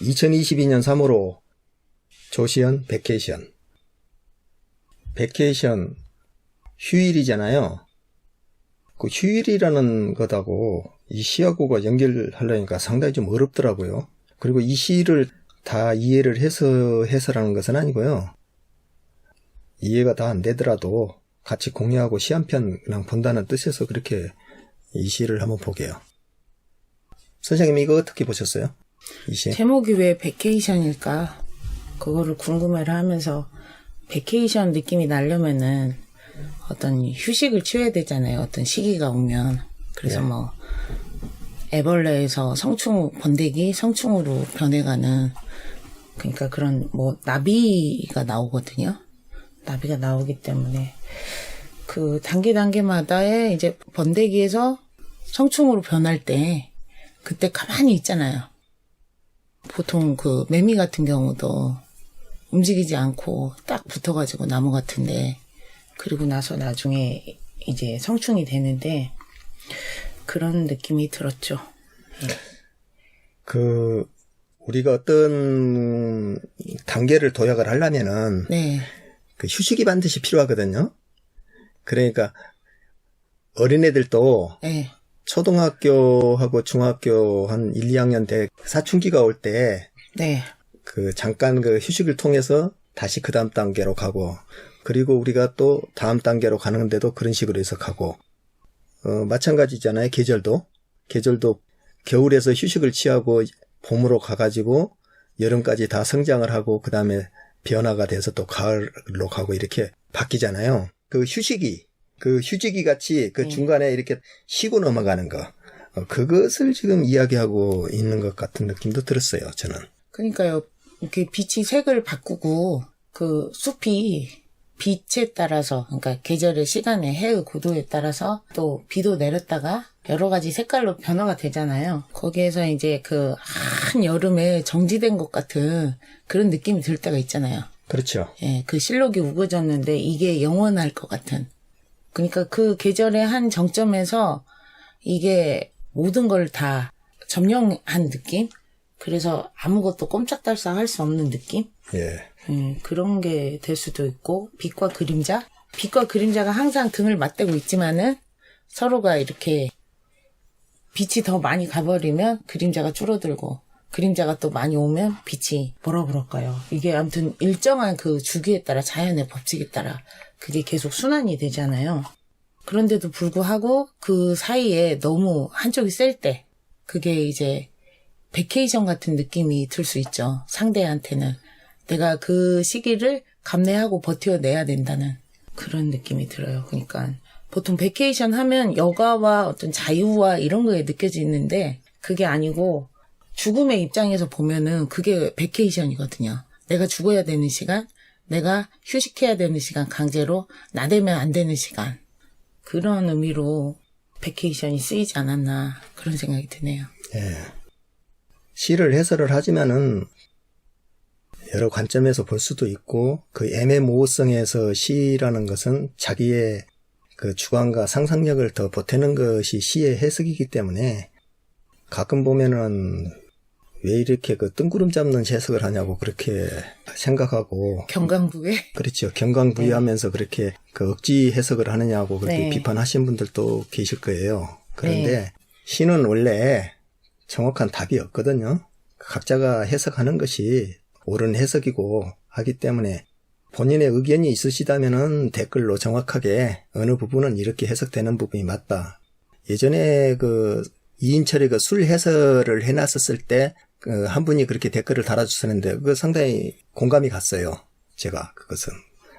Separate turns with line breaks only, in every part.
2022년 3월호 조시현 베케이션. 베케이션 휴일이잖아요. 그 휴일이라는 것하고 이 시하고가 연결하려니까 상당히 좀 어렵더라고요. 그리고 이 시를 다 이해를 해서 해서라는 것은 아니고요. 이해가 다 안 되더라도 같이 공유하고 시 한편 그냥 본다는 뜻에서 그렇게 이 시를 한번 보게요. 선생님 이거 어떻게 보셨어요? 이 시?
제목이 왜 베케이션일까? 그거를 궁금해를 하면서 베케이션 느낌이 나려면은 어떤 휴식을 취해야 되잖아요. 어떤 시기가 오면. 그래서
네.
뭐 애벌레에서 성충 번데기 성충으로 변해가는 그러니까 그런 뭐 나비가 나오거든요. 나비가 나오기 때문에 그 단계 단계마다의 이제 번데기에서 성충으로 변할 때 그때 가만히 있잖아요. 보통 그 매미 같은 경우도 움직이지 않고 딱 붙어가지고 나무 같은데 그리고 나서 나중에 이제 성충이 되는데 그런 느낌이 들었죠.
그 우리가 어떤 단계를 도약을 하려면은
네,
그 휴식이 반드시 필요하거든요. 그러니까 어린애들도
네,
초등학교하고 중학교 한 1, 2학년 때 사춘기가 올 때
네,
그 잠깐 그 휴식을 통해서 다시 그 다음 단계로 가고 그리고 우리가 또 다음 단계로 가는데도 그런 식으로 해서 가고 어, 마찬가지잖아요. 계절도 계절도 겨울에서 휴식을 취하고 봄으로 가가지고 여름까지 다 성장을 하고 그 다음에 변화가 돼서 또 가을로 가고 이렇게 바뀌잖아요. 그 휴식이 그 휴지기 같이 그
네.
중간에 이렇게 쉬고 넘어가는 거 어, 그것을 지금 이야기하고 있는 것 같은 느낌도 들었어요. 저는.
그러니까요. 이렇게 빛이 색을 바꾸고 그 숲이 빛에 따라서 그러니까 계절의 시간의 해의 고도에 따라서 또 비도 내렸다가 여러 가지 색깔로 변화가 되잖아요. 거기에서 이제 그 한 여름에 정지된 것 같은 그런 느낌이 들 때가 있잖아요.
그렇죠.
예, 그 실록이 우거졌는데 이게 영원할 것 같은. 그러니까 그 계절의 한 정점에서 이게 모든 걸 다 점령한 느낌? 그래서 아무것도 꼼짝달싹 할 수 없는 느낌?
예.
음, 그런 게 될 수도 있고, 빛과 그림자? 빛과 그림자가 항상 등을 맞대고 있지만은 서로가 이렇게 빛이 더 많이 가버리면 그림자가 줄어들고, 그림자가 또 많이 오면 빛이 뭐라 그럴까요? 이게 아무튼 일정한 그 주기에 따라 자연의 법칙에 따라 그게 계속 순환이 되잖아요. 그런데도 불구하고 그 사이에 너무 한쪽이 셀 때, 그게 이제 베케이션 같은 느낌이 들 수 있죠. 상대한테는. 내가 그 시기를 감내하고 버텨내야 된다는 그런 느낌이 들어요. 그러니까 보통 베케이션 하면 여가와 어떤 자유와 이런 거에 느껴지는데 그게 아니고 죽음의 입장에서 보면은 그게 베케이션이거든요. 내가 죽어야 되는 시간, 내가 휴식해야 되는 시간, 강제로 나대면 안 되는 시간. 그런 의미로 베케이션이 쓰이지 않았나 그런 생각이 드네요.
예. 시를 해설을 하지만은 여러 관점에서 볼 수도 있고 그 애매모호성에서 시라는 것은 자기의 그 주관과 상상력을 더 보태는 것이 시의 해석이기 때문에 가끔 보면은 왜 이렇게 그 뜬구름 잡는 해석을 하냐고 그렇게 생각하고
경강부에
그렇죠. 경강부의하면서 그렇게 그 억지 해석을 하느냐고 그렇게
네.
비판하신 분들도 계실 거예요. 그런데
네.
시는 원래 정확한 답이 없거든요. 각자가 해석하는 것이 옳은 해석이고 하기 때문에 본인의 의견이 있으시다면은 댓글로 정확하게 어느 부분은 이렇게 해석되는 부분이 맞다. 예전에 그 이인철의 그술 해설을 해놨었을 때 그 한 분이 그렇게 댓글을 달아주셨는데 그거 상당히 공감이 갔어요. 제가 그것은.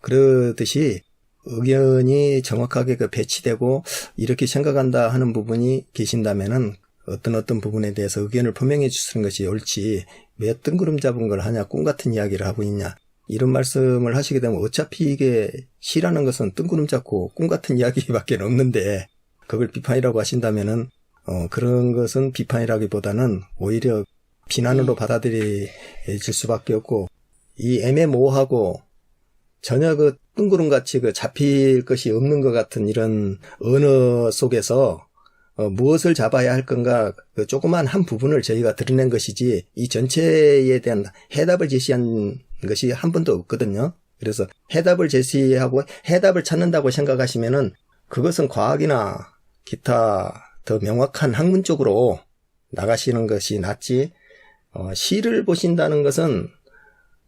그러듯이 의견이 정확하게 그 배치되고 이렇게 생각한다 하는 부분이 계신다면은 어떤 어떤 부분에 대해서 의견을 표명해 주시는 것이 옳지. 왜 뜬구름 잡은 걸 하냐 꿈 같은 이야기를 하고 있냐. 이런 말씀을 하시게 되면 어차피 이게 시라는 것은 뜬구름 잡고 꿈 같은 이야기밖에 없는데 그걸 비판이라고 하신다면은 어, 그런 것은 비판이라기보다는 오히려 비난으로 받아들여질 수밖에 없고 이 애매모호하고 전혀 그 뜬구름 같이 그 잡힐 것이 없는 것 같은 이런 언어 속에서 어, 무엇을 잡아야 할 건가 그 조그만 한 부분을 저희가 드러낸 것이지 이 전체에 대한 해답을 제시한 것이 한 번도 없거든요. 그래서 해답을 제시하고 해답을 찾는다고 생각하시면은 그것은 과학이나 기타 더 명확한 학문 쪽으로 나가시는 것이 낫지 어, 시를 보신다는 것은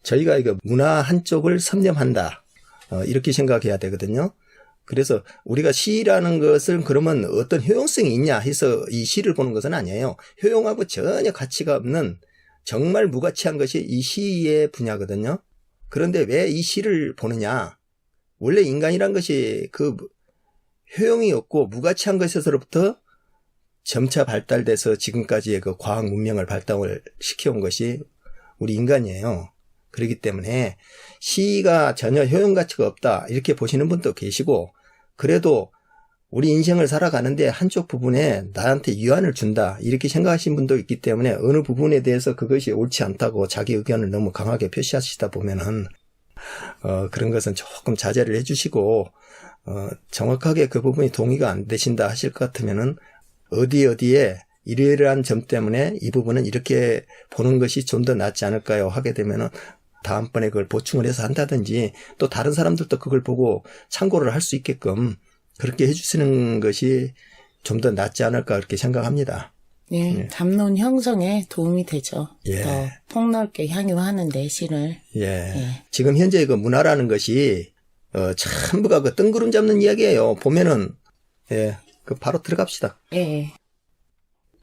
저희가 이거 문화 한쪽을 섭렵한다 어, 이렇게 생각해야 되거든요. 그래서 우리가 시라는 것은 그러면 어떤 효용성이 있냐 해서 이 시를 보는 것은 아니에요. 효용하고 전혀 가치가 없는 정말 무가치한 것이 이 시의 분야거든요. 그런데 왜 이 시를 보느냐? 원래 인간이란 것이 그 효용이 없고 무가치한 것에서부터 점차 발달돼서 지금까지의 그 과학 문명을 발달을 시켜온 것이 우리 인간이에요. 그렇기 때문에 시가 전혀 효용 가치가 없다 이렇게 보시는 분도 계시고 그래도 우리 인생을 살아가는데 한쪽 부분에 나한테 유한을 준다 이렇게 생각하신 분도 있기 때문에 어느 부분에 대해서 그것이 옳지 않다고 자기 의견을 너무 강하게 표시하시다 보면은 어, 그런 것은 조금 자제를 해주시고 어, 정확하게 그 부분이 동의가 안 되신다 하실 것 같으면은 어디 어디에 이러이러한 점 때문에 이 부분은 이렇게 보는 것이 좀 더 낫지 않을까요? 하게 되면은 다음번에 그걸 보충을 해서 한다든지 또 다른 사람들도 그걸 보고 참고를 할 수 있게끔 그렇게 해주시는 것이 좀 더 낫지 않을까 그렇게 생각합니다.
네, 담론 형성에 도움이 되죠.
예.
더 폭넓게 향유하는데 시를.
예.
예.
지금 현재 그 문화라는 것이 어, 전부가 그 뜬구름 잡는 이야기예요. 보면은 예, 그 바로 들어갑시다.
예.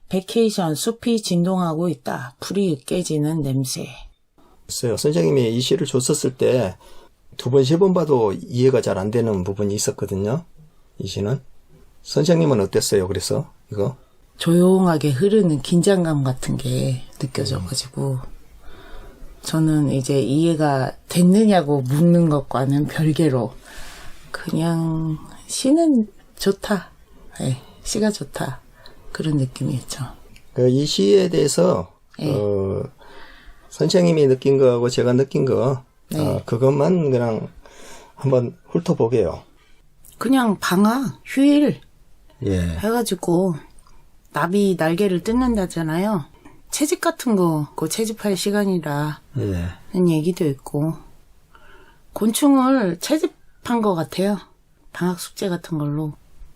베케이션 숲이 진동하고 있다. 풀이 깨지는 냄새.
글쎄요. 선생님이 이 시를 줬었을 때 두 번, 세 번 봐도 이해가 잘 안 되는 부분이 있었거든요. 이 시는. 선생님은 어땠어요? 그래서 이거?
조용하게 흐르는 긴장감 같은 게 느껴져가지고 저는 이제 이해가 됐느냐고 묻는 것과는 별개로 그냥 시는 좋다. 예, 시가 좋다. 그런 느낌이었죠.
그이 시에 대해서
예.
어, 선생님이 느낀 거하고 제가 느낀 거
네.
어, 그것만 그냥 한번 훑어보게요.
그냥 방학, 휴일
예.
해가지고 나비 날개를 뜯는다잖아요. 채집 같은 거, 그 채집할 시간이라
예.
는 얘기도 있고 곤충을 채집한 것 같아요. 방학 숙제 같은 걸로.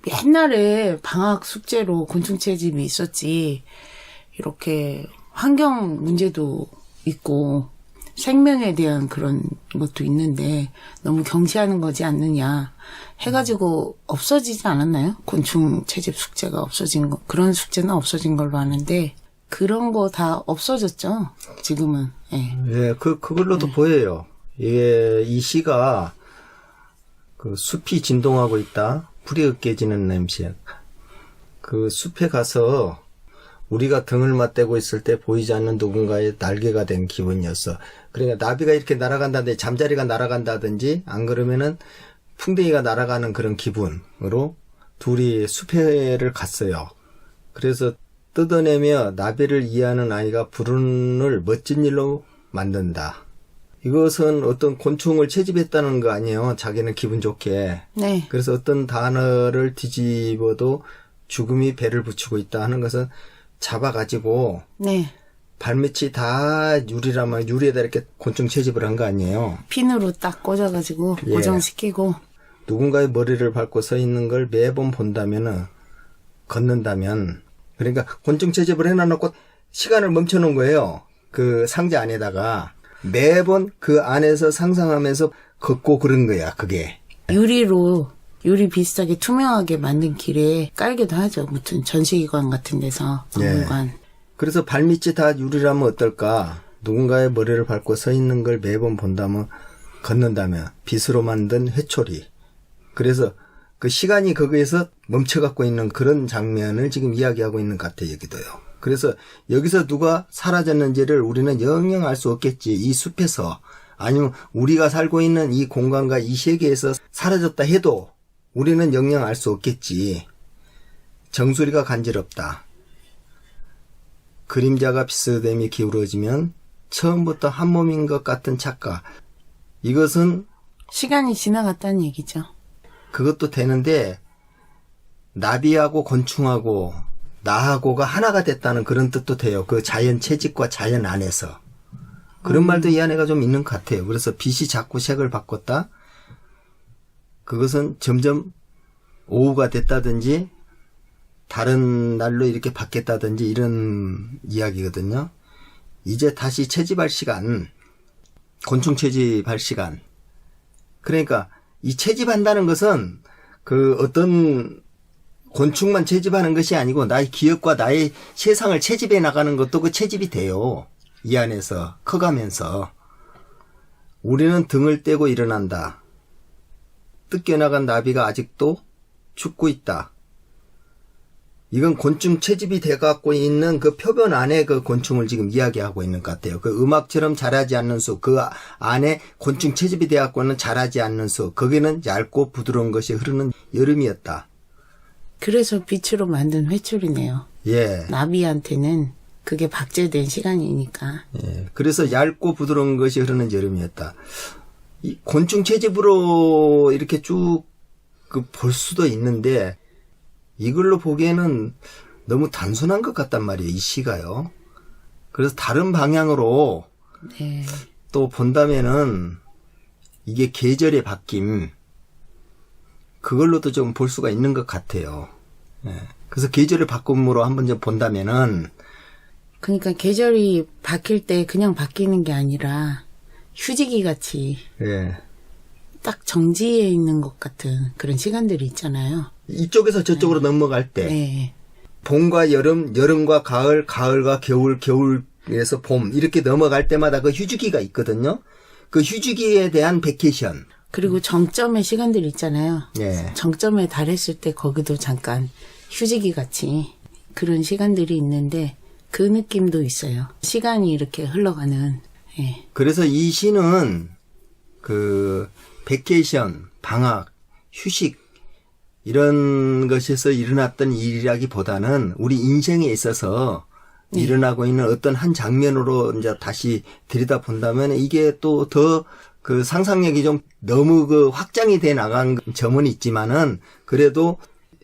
옛날에 방학 숙제로 곤충 채집이 있었지. 이렇게 환경 문제도 있고 생명에 대한 그런 것도 있는데 너무 경시하는 거지 않느냐 해가지고 없어지지 않았나요? 곤충 채집 숙제가 없어진 거 그런 숙제는 없어진 걸로 아는데 그런 거 다 없어졌죠. 지금은. 예.
예, 그, 그걸로도 보여요. 이게, 이 시가, 그 숲이 진동하고 있다. 불이 으깨지는 냄새. 그 숲에 가서 우리가 등을 맞대고 있을 때 보이지 않는 누군가의 날개가 된 기분이었어. 그러니까 나비가 이렇게 날아간다든지 잠자리가 날아간다든지 안 그러면은 풍뎅이가 날아가는 그런 기분으로 둘이 숲에를 갔어요. 그래서 뜯어내며 나비를 이해하는 아이가 불운을 멋진 일로 만든다. 이것은 어떤 곤충을 채집했다는 거 아니에요. 자기는 기분 좋게.
네.
그래서 어떤 단어를 뒤집어도 죽음이 배를 붙이고 있다 하는 것은 잡아가지고
네.
발밑이 다 유리라면 유리에다 이렇게 곤충 채집을 한 거 아니에요.
핀으로 딱 꽂아가지고
예.
고정시키고
누군가의 머리를 밟고 서 있는 걸 매번 본다면은 걷는다면 그러니까 곤충 채집을 해놔놓고 시간을 멈춰놓은 거예요. 그 상자 안에다가 매번 그 안에서 상상하면서 걷고 그런 거야. 그게
유리로 유리 비슷하게 투명하게 만든 길에 깔기도 하죠. 무튼 전시기관 같은 데서
예.
박물관.
그래서 발밑이 다 유리라면 어떨까? 누군가의 머리를 밟고 서 있는 걸 매번 본다면 걷는다면 빗으로 만든 회초리. 그래서 그 시간이 거기에서 멈춰 갖고 있는 그런 장면을 지금 이야기하고 있는 것 같아요, 여기도요. 그래서 여기서 누가 사라졌는지를 우리는 영영 알 수 없겠지. 이 숲에서 아니면 우리가 살고 있는 이 공간과 이 세계에서 사라졌다 해도 우리는 영영 알 수 없겠지. 정수리가 간지럽다. 그림자가 비스듬히 기울어지면 처음부터 한 몸인 것 같은 착각. 이것은
시간이 지나갔다는 얘기죠.
그것도 되는데 나비하고 곤충하고 나하고가 하나가 됐다는 그런 뜻도 돼요. 그 자연 채집과 자연 안에서. 그런 말도 이 안에가 좀 있는 것 같아요. 그래서 빛이 자꾸 색을 바꿨다. 그것은 점점 오후가 됐다든지 다른 날로 이렇게 바뀌었다든지 이런 이야기거든요. 이제 다시 채집할 시간, 곤충 채집할 시간. 그러니까 이 채집한다는 것은 그 어떤 곤충만 채집하는 것이 아니고 나의 기억과 나의 세상을 채집해 나가는 것도 그 채집이 돼요. 이 안에서 커가면서 우리는 등을 떼고 일어난다. 뜯겨나간 나비가 아직도 죽고 있다. 이건 곤충 채집이 돼갖고 있는 그 표변 안에 그 곤충을 지금 이야기하고 있는 것 같아요. 그 음악처럼 자라지 않는 수, 그 안에 곤충 채집이 돼갖고는 자라지 않는 수, 거기는 얇고 부드러운 것이 흐르는 여름이었다.
그래서 빛으로 만든 회초리네요.
예.
나비한테는 그게 박제된 시간이니까.
예. 그래서 얇고 부드러운 것이 흐르는 여름이었다. 이 곤충 채집으로 이렇게 쭉그볼 수도 있는데 이걸로 보기에는 너무 단순한 것 같단 말이에요. 이 시가요. 그래서 다른 방향으로
네.
또 본다면은 이게 계절의 바뀜 그걸로도 좀 볼 수가 있는 것 같아요. 예. 그래서 계절의 바꿈으로 한번 좀 본다면은
그러니까 계절이 바뀔 때 그냥 바뀌는 게 아니라 휴지기 같이
예.
딱 정지해 있는 것 같은 그런 시간들이 있잖아요.
이쪽에서 저쪽으로 넘어갈 때
네.
봄과 여름, 여름과 가을, 가을과 겨울, 겨울에서 봄 이렇게 넘어갈 때마다 그 휴지기가 있거든요. 그 휴지기에 대한 베케이션.
그리고 정점의 시간들이 있잖아요.
예.
정점에 달했을 때 거기도 잠깐 휴지기 같이 그런 시간들이 있는데 그 느낌도 있어요. 시간이 이렇게 흘러가는. 예.
그래서 이 시는 그 베케이션, 방학, 휴식 이런 것에서 일어났던 일이라기보다는 우리 인생에 있어서 일어나고 있는 어떤 한 장면으로 이제 다시 들여다 본다면 이게 또더 그 상상력이 좀 너무 그 확장이 돼 나간 점은 있지만은 그래도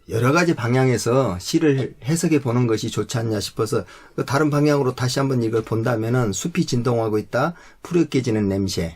여러 가지 방향에서 시를 해석해 보는 것이 좋지 않냐 싶어서 그 다른 방향으로 다시 한번 이걸 본다면은 숲이 진동하고 있다, 풀이 깨지는 냄새,